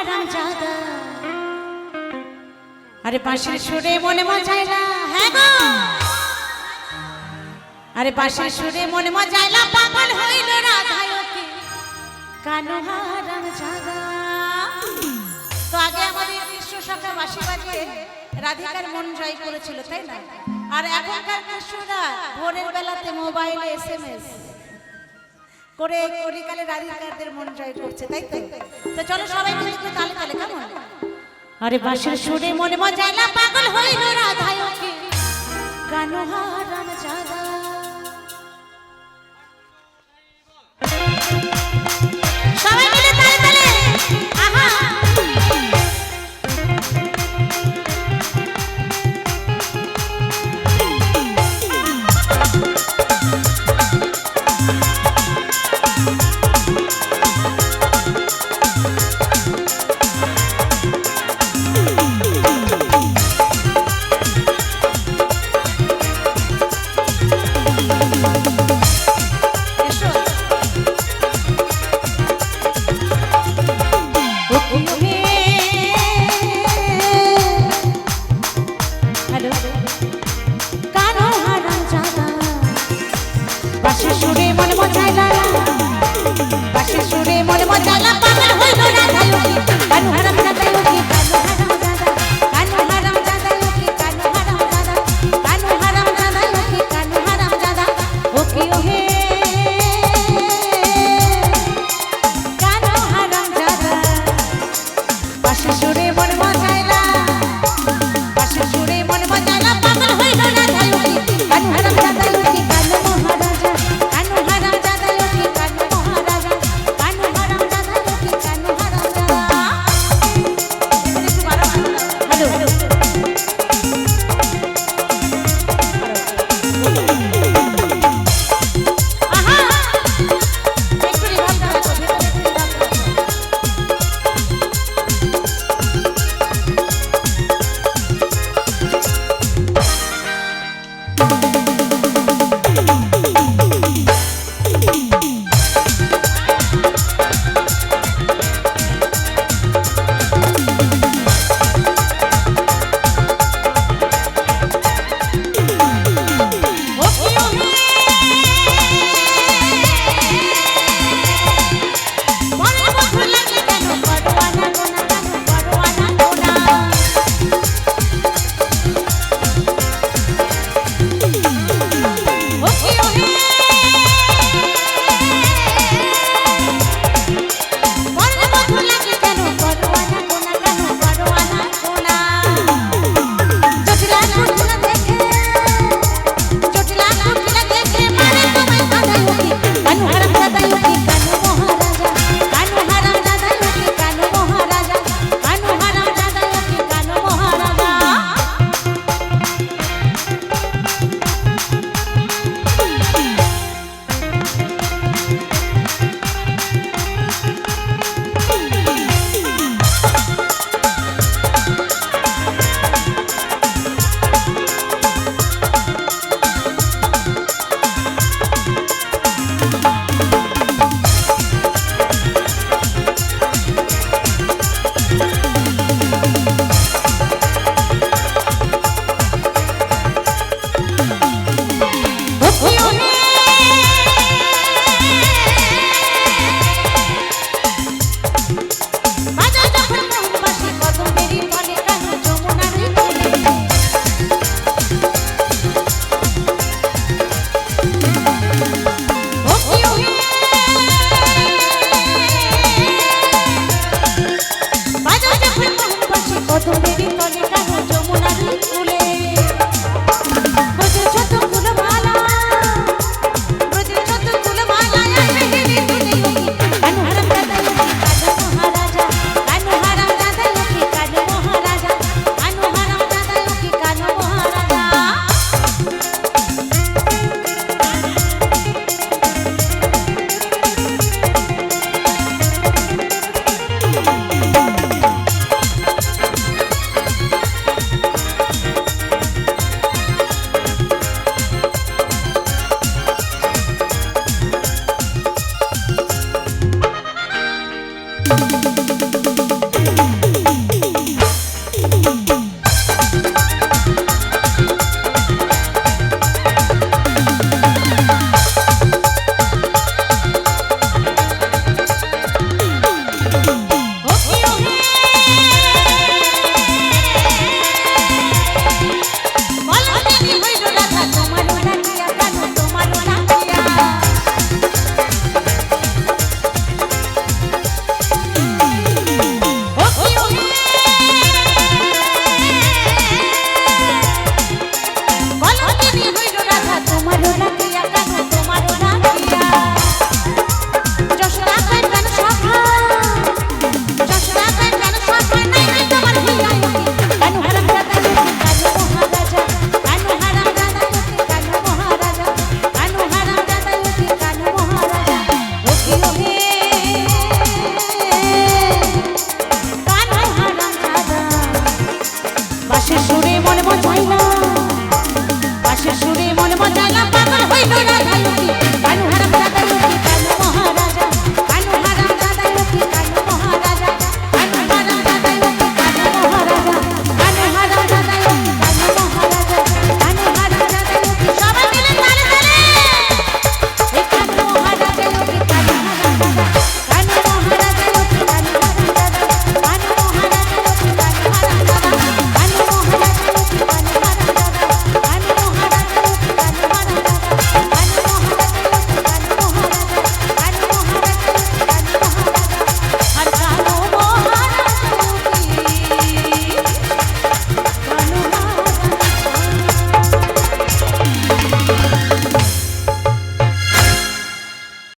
হারামজাদা আরে বাঁশির সুরে মনে হ্যাঁ আরে সুরে মনে মজাইলা পাগল হইল রাধিকার মন জয় করেছিল, তাই না? আর এখনকার কৃষ্ণরা ভোরের বেলাতে এম এস করে কলিকালে রাধিকারদের মন জয় করছে, তাই তো? তো চলো সবাই মিলে একটু তালে তালে, কেমন? আরে বাঁশির সুরে মনে মজালা পাগল হইল রাধায়কে কানহারা শেষুরে